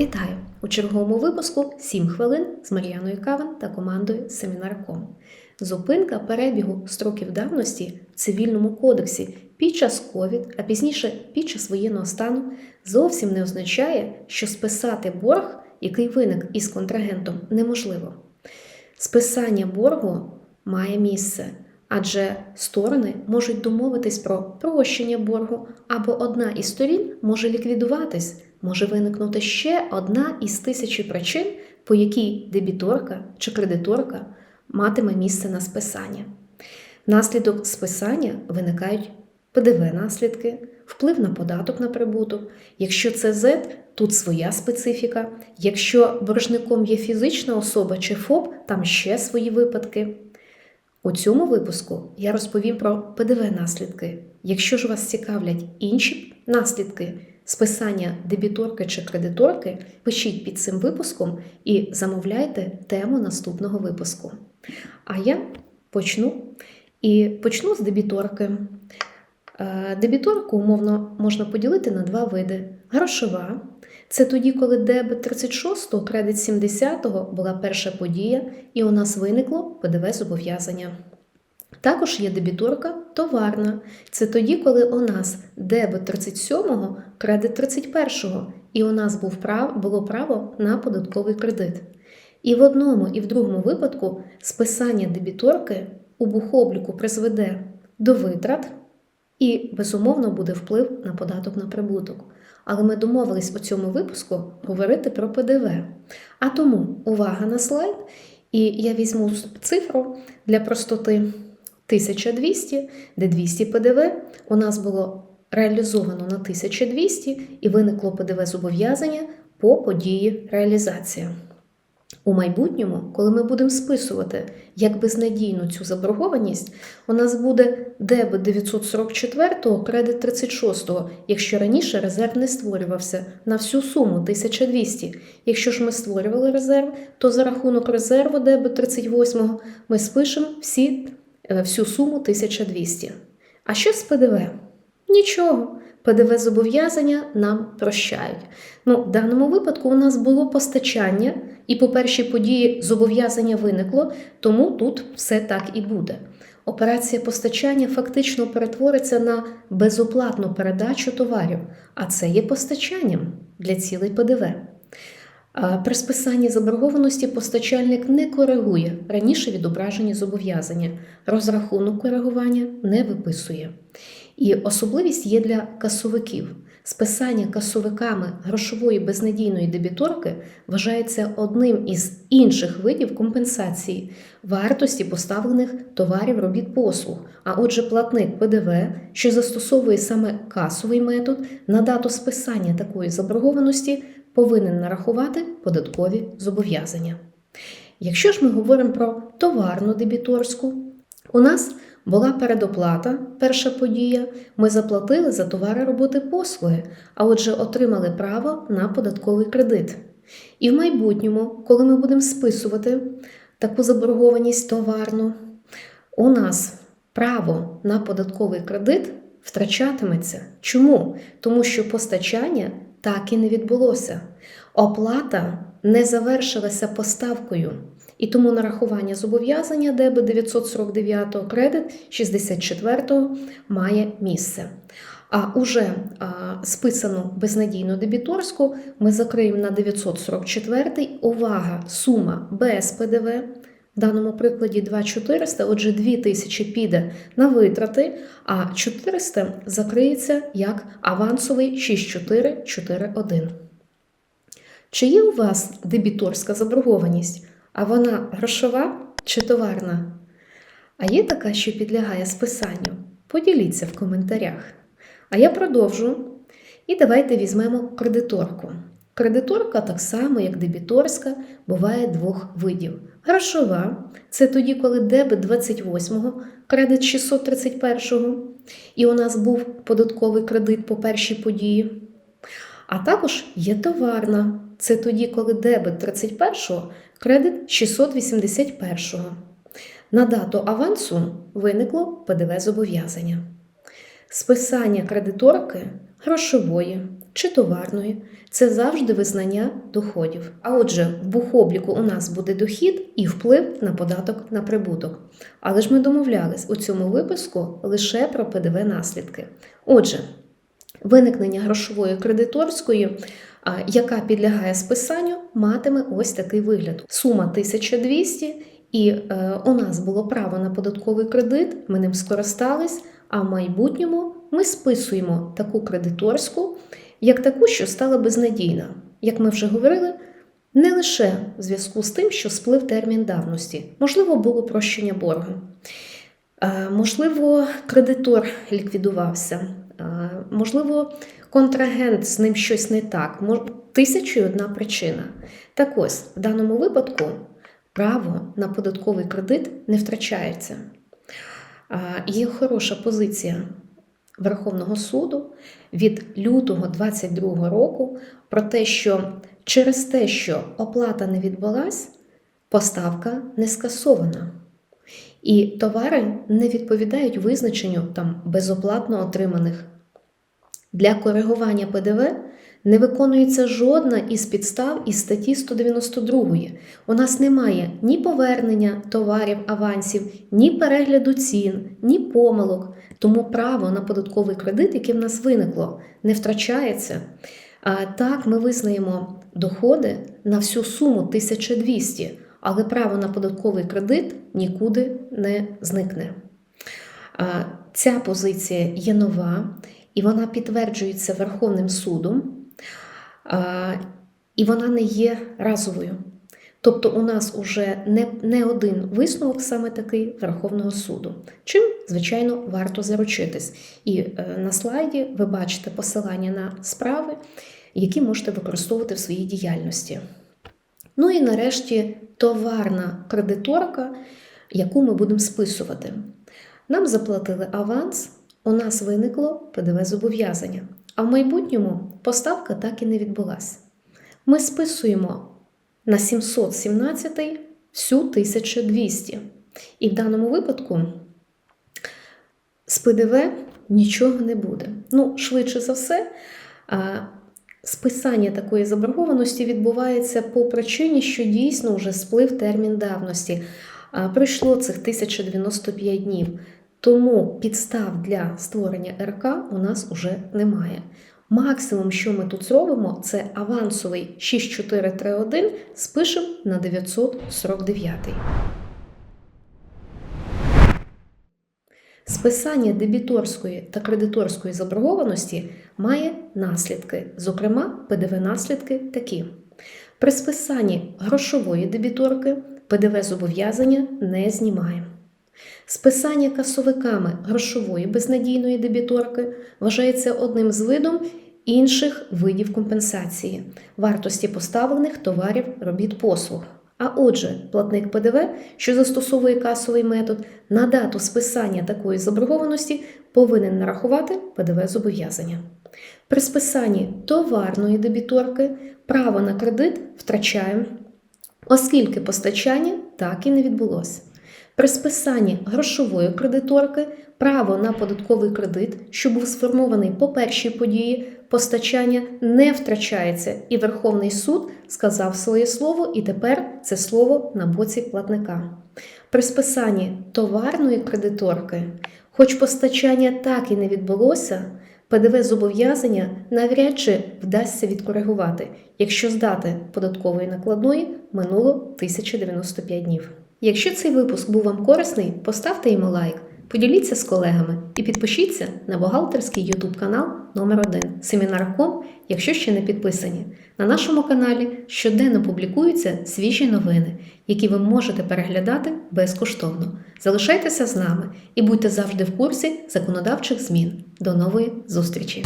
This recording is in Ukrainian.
Вітаю! У черговому випуску 7 хвилин з Мар'яною Кавен та командою Семінарком. Зупинка перебігу строків давності в цивільному кодексі під час ковід, а пізніше під час воєнного стану, зовсім не означає, що списати борг, який виник із контрагентом, неможливо. Списання боргу має місце, адже сторони можуть домовитись про прощення боргу, або одна із сторін може ліквідуватись, може виникнути ще одна із тисячі причин, по якій дебіторка чи кредиторка матиме місце на списання. Внаслідок списання виникають ПДВ-наслідки, вплив на податок на прибуток. Якщо це Z, тут своя специфіка. Якщо боржником є фізична особа чи ФОП, там ще свої випадки. У цьому випуску я розповім про ПДВ-наслідки. Якщо ж вас цікавлять інші наслідки списання дебіторки чи кредиторки, пишіть під цим випуском і замовляйте тему наступного випуску. А я почну і почну з дебіторки. Е, Дебіторку умовно можна поділити на два види: грошова. Це тоді, коли дебет 36-го, кредит 70-го була перша подія, і у нас виникло ПДВ зобов'язання. Також є дебіторка товарна. Це тоді, коли у нас дебет 37-го, кредит 31-го, і у нас був прав, було право на податковий кредит. І в одному і в другому випадку списання дебіторки у бухобліку призведе до витрат і, безумовно, буде вплив на податок на прибуток. Але ми домовились у цьому випуску говорити про ПДВ. А тому увага на слайд, і я візьму цифру для простоти 1200, де 200 ПДВ у нас було реалізовано на 1200 і виникло ПДВ зобов'язання по події реалізації. У майбутньому, коли ми будемо списувати як безнадійну цю заборгованість, у нас буде дебет 944, кредит 36, якщо раніше резерв не створювався на всю суму 1200. Якщо ж ми створювали резерв, то за рахунок резерву дебет 38 ми спишемо всі, всю суму 1200. А що з ПДВ? Нічого. ПДВ зобов'язання нам прощають. Ну, В даному випадку у нас було постачання, і по першій події зобов'язання виникло, тому тут все так і буде. Операція постачання фактично перетвориться на безоплатну передачу товарів, а це є постачанням для цілей ПДВ. При списанні заборгованості постачальник не коригує раніше відображені зобов'язання, розрахунок коригування не виписує. І особливість є для касовиків. Списання касовиками грошової безнадійної дебіторки вважається одним із інших видів компенсації вартості поставлених товарів робіт послуг. А отже, платник ПДВ, що застосовує саме касовий метод, на дату списання такої заборгованості повинен нарахувати податкові зобов'язання. Якщо ж ми говоримо про товарну дебіторську, у нас була передоплата, перша подія. Ми заплатили за товари роботи послуги, а отже, отримали право на податковий кредит. І в майбутньому, коли ми будемо списувати таку заборгованість товарну, у нас право на податковий кредит втрачатиметься. Чому? Тому що постачання так і не відбулося. Оплата не завершилася поставкою. І тому нарахування зобов'язання ДБ 949 кредит 64 має місце. А уже а, списану безнадійну дебіторську ми закриємо на 944 увага, сума без ПДВ. В даному прикладі 2400, отже, 2000 піде на витрати, а 400 закриється як авансовий 6441. Чи є у вас дебіторська заборгованість? А вона грошова чи товарна? А є така, що підлягає списанню? Поділіться в коментарях. А я продовжу. І давайте візьмемо кредиторку. Кредиторка, так само, як дебіторська, буває двох видів. Грошова це тоді, коли дебет 28-го, кредит 631-го, і у нас був податковий кредит по першій події. А також є товарна. Це тоді, коли дебет 31-го, кредит 681-го. На дату авансу виникло ПДВ зобов'язання. Списання кредиторки грошової чи товарної, це завжди визнання доходів. А отже, в бухобліку у нас буде дохід і вплив на податок на прибуток. Але ж ми домовлялись у цьому випуску лише про ПДВ наслідки. Отже, виникнення грошової кредиторської, яка підлягає списанню, матиме ось такий вигляд: сума 1200, і е, у нас було право на податковий кредит, ми ним скористались, а в майбутньому ми списуємо таку кредиторську, як таку, що стала безнадійна. Як ми вже говорили, не лише в зв'язку з тим, що сплив термін давності, можливо, було прощення боргу. Е, Можливо, кредитор ліквідувався, Е, можливо, контрагент з ним щось не так. Тисячу і одна причина. Так ось, в даному випадку право на податковий кредит не втрачається. Є хороша позиція Верховного суду від лютого 2022 року про те, що через те, що оплата не відбулась, поставка не скасована. І товари не відповідають визначенню там безоплатно отриманих. Для коригування ПДВ не виконується жодна із підстав із статті 192. У нас немає ні повернення товарів авансів, ні перегляду цін, ні помилок. Тому право на податковий кредит, яке в нас виникло, не втрачається. А так, ми визнаємо доходи на всю суму 1200, але право на податковий кредит нікуди не зникне. Ця позиція є нова, і вона підтверджується Верховним судом, і вона не є разовою. Тобто у нас уже не, не один висновок саме такий Верховного суду. Чим, звичайно, варто заручитись. І е, на слайді ви бачите посилання на справи, які можете використовувати в своїй діяльності. Ну і нарешті товарна кредиторка, яку ми будемо списувати. Нам заплатили аванс, у нас виникло ПДВ зобов'язання, а в майбутньому поставка так і не відбулася. Ми списуємо на 717 всю 1200. І в даному випадку з ПДВ нічого не буде. Ну, швидше за все, списання такої заборгованості відбувається по причині, що дійсно вже сплив термін давності. Пройшло цих 1095 днів. Тому підстав для створення РК у нас уже немає. Максимум, що ми тут зробимо, це авансовий 6431 спишемо на 949. Списання дебіторської та кредиторської заборгованості має наслідки, зокрема, ПДВ-наслідки такі. При списанні грошової дебіторки ПДВ зобов'язання не знімаємо. Списання касовиками грошової безнадійної дебіторки вважається одним з видом інших видів компенсації вартості поставлених товарів, робіт послуг. А отже, платник ПДВ, що застосовує касовий метод, на дату списання такої заборгованості повинен нарахувати ПДВ зобов'язання. При списанні товарної дебіторки право на кредит втрачаємо, оскільки постачання так і не відбулося. При списанні грошової кредиторки право на податковий кредит, що був сформований по першій події, постачання не втрачається, і Верховний суд сказав своє слово, і тепер це слово на боці платника. При списанні товарної кредиторки, хоч постачання так і не відбулося, ПДВ зобов'язання навряд чи вдасться відкоригувати, якщо здати податкової накладної минуло 1095 днів. Якщо цей випуск був вам корисний, поставте йому лайк, поділіться з колегами і підпишіться на бухгалтерський YouTube канал номер 1 Семінар.ком, якщо ще не підписані. На нашому каналі щоденно публікуються свіжі новини, які ви можете переглядати безкоштовно. Залишайтеся з нами і будьте завжди в курсі законодавчих змін. До нової зустрічі!